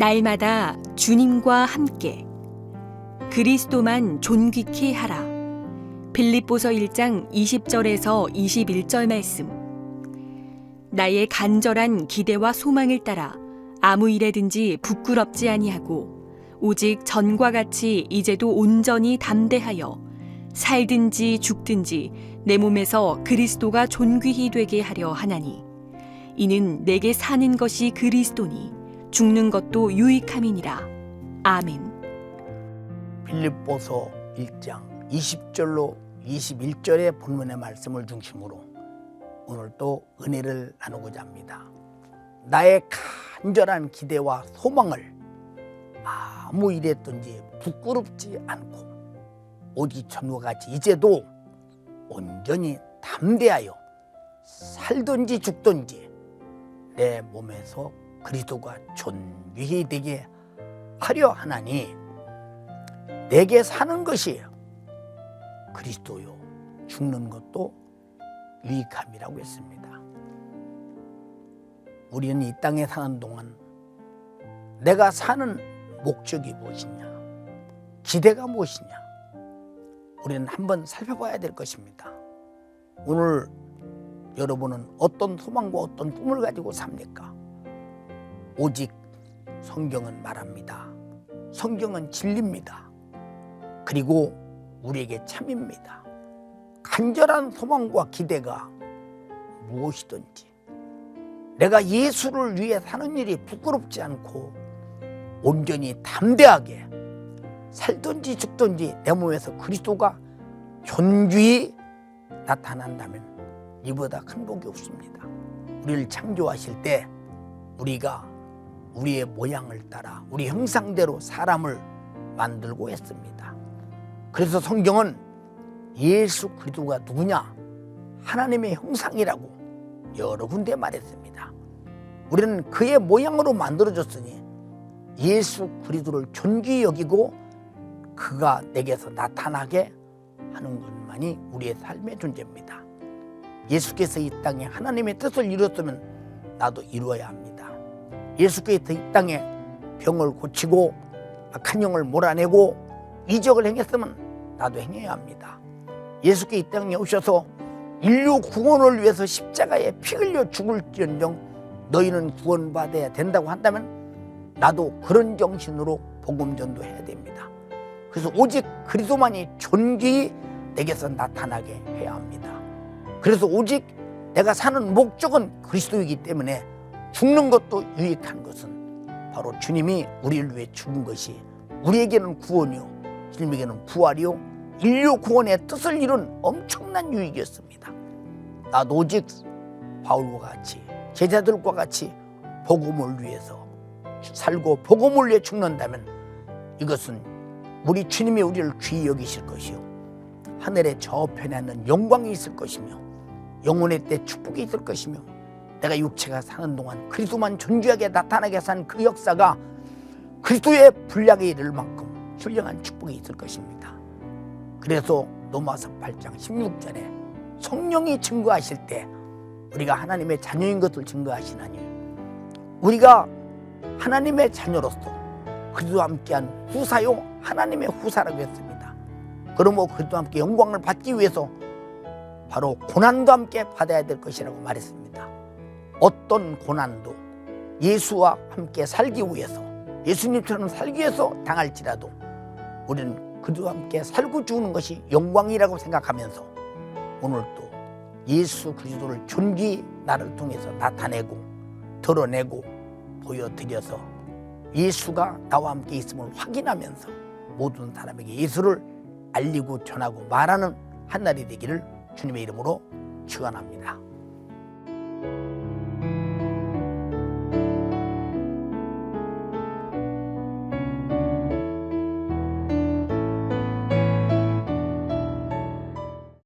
날마다 주님과 함께 그리스도만 존귀케 하라. 빌립보서 1장 20절에서 21절 말씀. 나의 간절한 기대와 소망을 따라 아무 일에든지 부끄럽지 아니하고 오직 전과 같이 이제도 온전히 담대하여 살든지 죽든지 내 몸에서 그리스도가 존귀히 되게 하려 하나니 이는 내게 사는 것이 그리스도니 죽는 것도 유익함이니라. 아멘. 빌립보서 1장 20절로 21절의 본문의 말씀을 중심으로 오늘 또 은혜를 나누고자 합니다. 나의 간절한 기대와 소망을 아무 일했든지 부끄럽지 않고 오직 전과 같이 이제도 온전히 담대하여 살든지 죽든지 내 몸에서 그리스도가 존귀히 되게 하려 하나니 내게 사는 것이 그리스도요 죽는 것도 유익함이라고 했습니다. 우리는 이 땅에 사는 동안 내가 사는 목적이 무엇이냐, 기대가 무엇이냐, 우리는 한번 살펴봐야 될 것입니다. 오늘 여러분은 어떤 소망과 어떤 꿈을 가지고 삽니까? 오직 성경은 말합니다. 성경은 진리입니다. 그리고 우리에게 참입니다. 간절한 소망과 기대가 무엇이든지 내가 예수를 위해 사는 일이 부끄럽지 않고 온전히 담대하게 살든지 죽든지 내 몸에서 그리스도가 존귀히 나타난다면 이보다 큰 복이 없습니다. 우리를 창조하실 때 우리가 우리의 모양을 따라 우리 형상대로 사람을 만들고 했습니다. 그래서 성경은 예수 그리스도가 누구냐? 하나님의 형상이라고 여러 군데 말했습니다. 우리는 그의 모양으로 만들어졌으니 예수 그리스도를 존귀히 여기고 그가 내게서 나타나게 하는 것만이 우리의 삶의 존재입니다. 예수께서 이 땅에 하나님의 뜻을 이뤘으면 나도 이루어야 합니다. 예수께서 이 땅에 병을 고치고 악한 영을 몰아내고 이적을 행했으면 나도 행해야 합니다. 예수께 이 땅에 오셔서 인류 구원을 위해서 십자가에 피 흘려 죽을지언정 너희는 구원받아야 된다고 한다면 나도 그런 정신으로 복음 전도해야 됩니다. 그래서 오직 그리스도만이 존귀히 내게서 나타나게 해야 합니다. 그래서 오직 내가 사는 목적은 그리스도이기 때문에 죽는 것도 유익한 것은 바로 주님이 우리를 위해 죽은 것이 우리에게는 구원이요 주님에게는 부활이요 인류 구원의 뜻을 이룬 엄청난 유익이었습니다. 나도 오직 바울과 같이 제자들과 같이 복음을 위해서 살고 복음을 위해 죽는다면 이것은 우리 주님이 우리를 귀히 여기실 것이요 하늘의 저편에 있는 영광이 있을 것이며 영혼의 때 축복이 있을 것이며 내가 육체가 사는 동안 그리스도만 존귀하게 나타나게 산 그 역사가 그리스도의 분량에 이를 만큼 훌륭한 축복이 있을 것입니다. 그래서 로마서 8장 16절에 성령이 증거하실 때 우리가 하나님의 자녀인 것을 증거하시나니 우리가 하나님의 자녀로서 그리스도와 함께한 후사요 하나님의 후사라고 했습니다. 그러므로 그리스도와 함께 영광을 받기 위해서 바로 고난과 함께 받아야 될 것이라고 말했습니다. 어떤 고난도 예수와 함께 살기 위해서 예수님처럼 살기 위해서 당할지라도 우리는 그리스도와 함께 살고 죽는 것이 영광이라고 생각하면서 오늘도 예수 그리스도를 존귀히 나를 통해서 나타내고 드러내고 보여드려서 예수가 나와 함께 있음을 확인하면서 모든 사람에게 예수를 알리고 전하고 말하는 한 날이 되기를 주님의 이름으로 축원합니다.